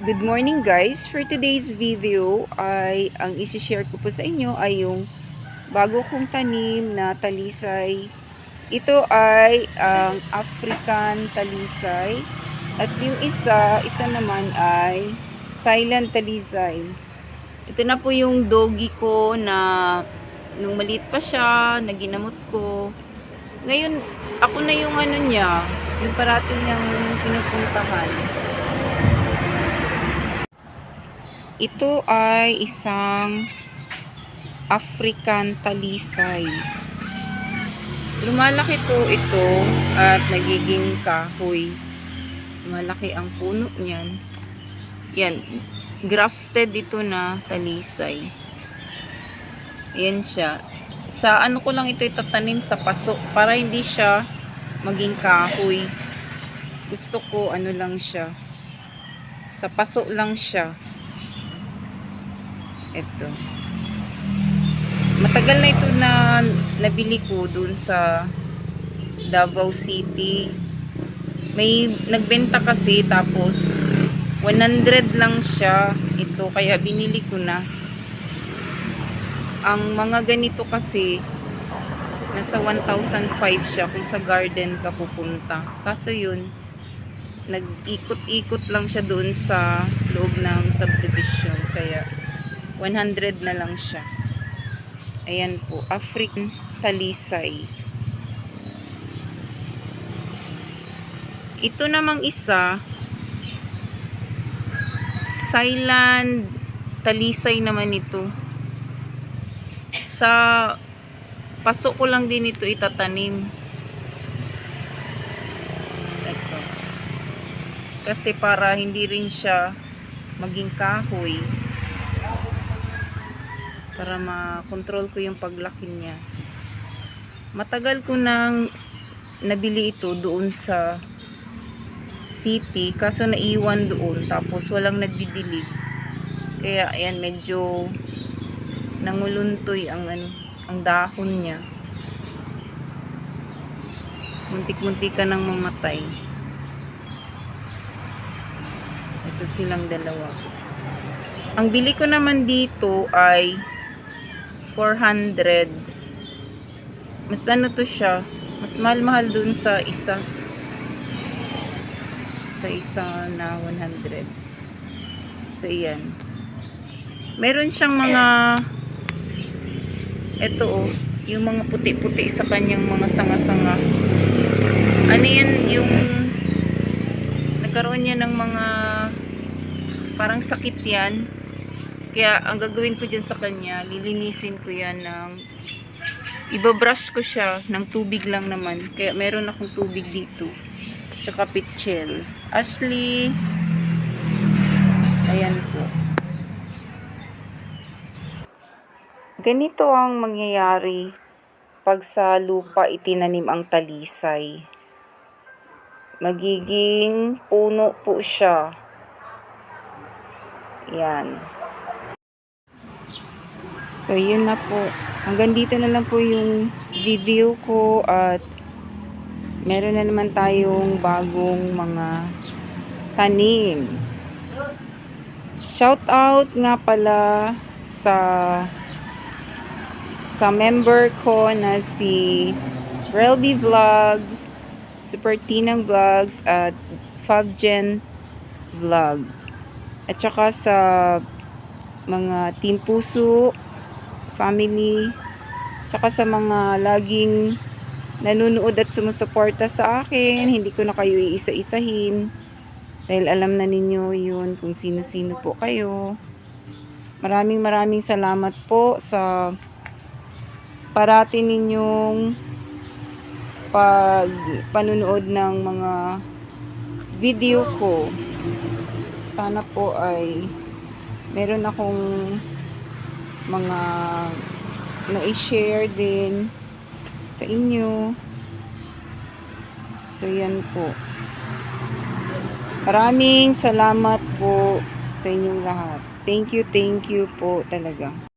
Good morning guys! For today's video ay ang isi-share ko po sa inyo ay yung bago kong tanim na talisay. Ito ay ang African talisay at yung isa, isa naman ay Thailand talisay. Ito na po yung doggy ko na nung maliit pa siya, naginamot ko. Ngayon, ako na yung ano niya, yung parati niyang pinupuntahan. Ito ay isang African talisay. Lumalaki po ito at nagiging kahoy. Malaki ang puno niyan. Yan. Grafted ito na talisay. Yan siya. Sa ano ko lang ito itatanim sa paso para hindi siya maging kahoy. Gusto ko ano lang siya. Sa paso lang siya. Ito. Matagal na ito na nabili ko dun sa Davao City. May nagbenta kasi tapos 100 lang siya ito kaya binili ko na. Ang mga ganito kasi nasa 1,005 siya kung sa garden ka pupunta. Kaso yun, nag-ikot-ikot lang siya doon sa loob ng subdivision. Kaya 100 na lang siya. Ayan po, African Talisay. Ito namang isa, Thailand Talisay naman ito. Sa paso ko lang din ito itatanim. Kasi para hindi rin siya maging kahoy para ma-control ko yung paglaki niya. Matagal ko nang nabili ito doon sa city kaso naiwan doon tapos walang nagdidilig. Kaya ayan medyo nanguluntoy ang ano, ang dahon niya. Muntik-muntik ka nang mamatay. Ito silang dalawa. Ang bili ko naman dito ay 400 mas ano to siya? Mas mahal-mahal dun sa isa. Sa isa na 100 so yan. Meron siyang mga eto oh yung mga puti-puti sa kanyang mga sanga-sanga. Ano yan yung nagkaroon niya ng mga parang sakit yan kaya, ang gagawin ko dyan sa kanya, lilinisin ko yan ng, ibabrush ko siya ng tubig lang naman. Kaya, meron akong tubig dito. Tsaka pitchel. Ashley, ayan po. Ganito ang mangyayari pag sa lupa itinanim ang talisay. Magiging puno po siya. Yan. So, yun na po. Hanggang dito na lang po yung video ko at meron na naman tayong bagong mga tanim. Shout out nga pala sa sa member ko na si Relby Vlog, Super Tinang Vlogs at Fabgen Vlog. At saka sa mga Team Puso, family, tsaka sa mga laging nanonood at sumusuporta sa akin. Hindi ko na kayo iisa-isahin. Dahil alam na ninyo yun kung sino-sino po kayo. Maraming maraming salamat po sa parati ninyong pag panunood ng mga video ko. Sana po ay meron akong mga na-share din sa inyo. So, yan po. Maraming salamat po sa inyong lahat. Thank you, thank you po talaga.